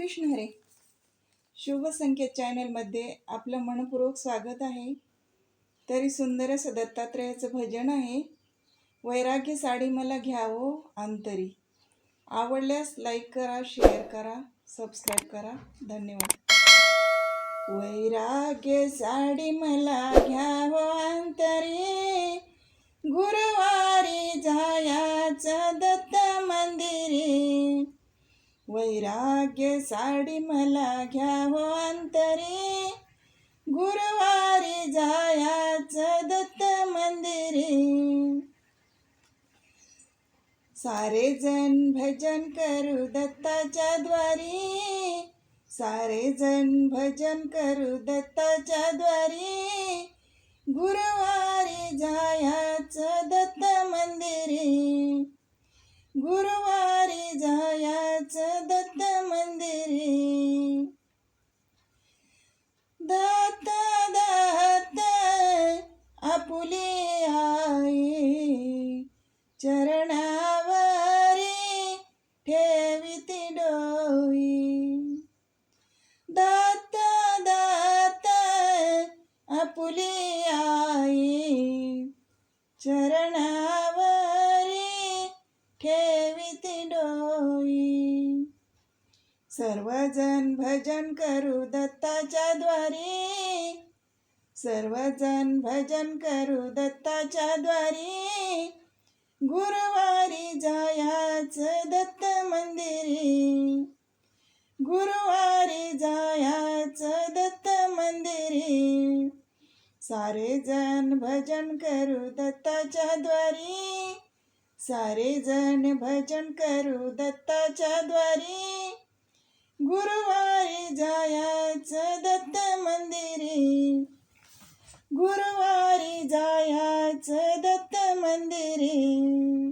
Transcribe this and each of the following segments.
कृष्ण हरे. शुभ संकेत चॅनलमध्ये आपलं मनपूर्वक स्वागत आहे. तरी सुंदर असं दत्तात्रयाचं भजन आहे. वैराग्य साडी मला घ्यावो अंतरी. आवडल्यास लाईक करा शेअर करा सबस्क्राईब करा. धन्यवाद. वैराग्य साडी मला घ्यावं अंतरी. गुरुवारी जायाचं दत्त मंदिरी. वैराग्य साडी मला घ्यावं अंतरी. गुरुवारी जायाचं दत्त मंदिरी. सारे जण भजन करू दत्ताच्या द्वारी. सारे जण भजन करू दत्ताच्या द्वारी. गुरुवारी जायाचं दत्त मंदिरी. गुरुवारी मंदिरी दत्त दत्त आई. चरणावरी ठेविती डोई दत्त दत्त आपुले आई. चरणावरी ठेविती डोई सर्वजण भजन करू दत्ताच्या द्वारी. सर्वजण भजन करू दत्ताच्या द्वारी. गुरुवारी जायाच दत्त मंदिरी. गुरुवारी जायाच दत्त मंदिरी. सारे जण भजन करू दत्ताच्या द्वारी. सारे जण भजन करू दत्ताच्या द्वारी. जायाचं दत्त मंदिरी. गुरुवारी जायाचं दत्त मंदिरी.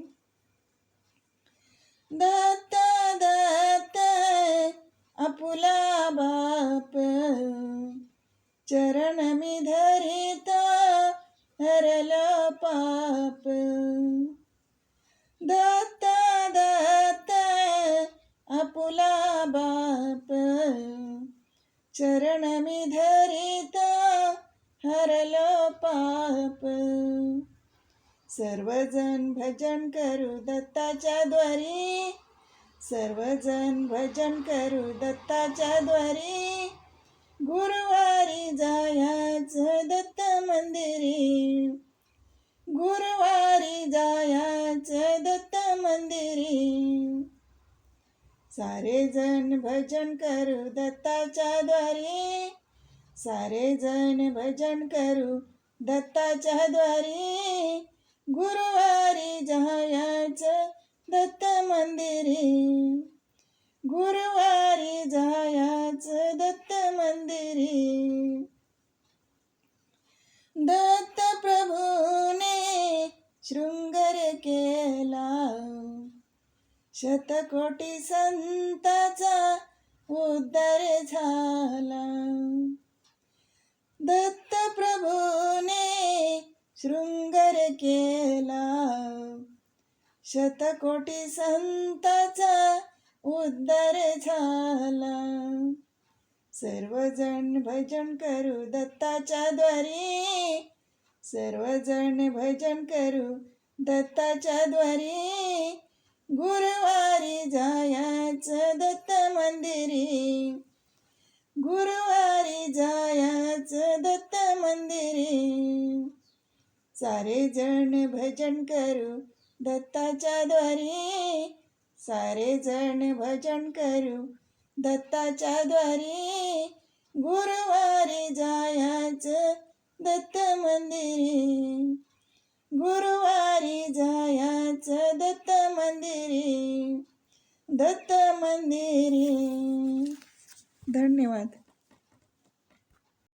दत्त दत्त आपुला बाप चरण मी धरित हरल पाप. दत्त चरण मी धरिता हरलो पाप. सर्वजण भजन करू दत्ताच्या द्वारी. सर्वजण भजन करू दत्ताच्या द्वारी. गुरुवारी जायाच दत्त मंदिरी. गुरु सारे जण भजन करू दत्ताच्या द्वारी. सारे जण भजन करू दत्ताच्या द्वारी. गुरुवारी जायाचं दत्त मंदिरी. गुरुवारी जायाचं दत्त मंदिरी. शतकोटी संताचा उद्धार झाला. दत्त प्रभूने शृंगार केला. शतकोटी संताचा उद्धार झाला. सर्वजण भजन करू दत्ताच्या द्वारी. सर्वजण भजन करू दत्ताच्या द्वारी. गुरुवारी जायाचं दत्त मंदिरी. गुरुवारी जायाचं दत्त मंदिरी. सारे जण भजन करू दत्ताच्या द्वारी. सारे जण भजन करू दत्ताच्या द्वारी. गुरुवारी जायाचं दत्त मंदिरी. गुरुवारी जायाचं दत्त मंदिरी दत्त मंदिरी. धन्यवाद.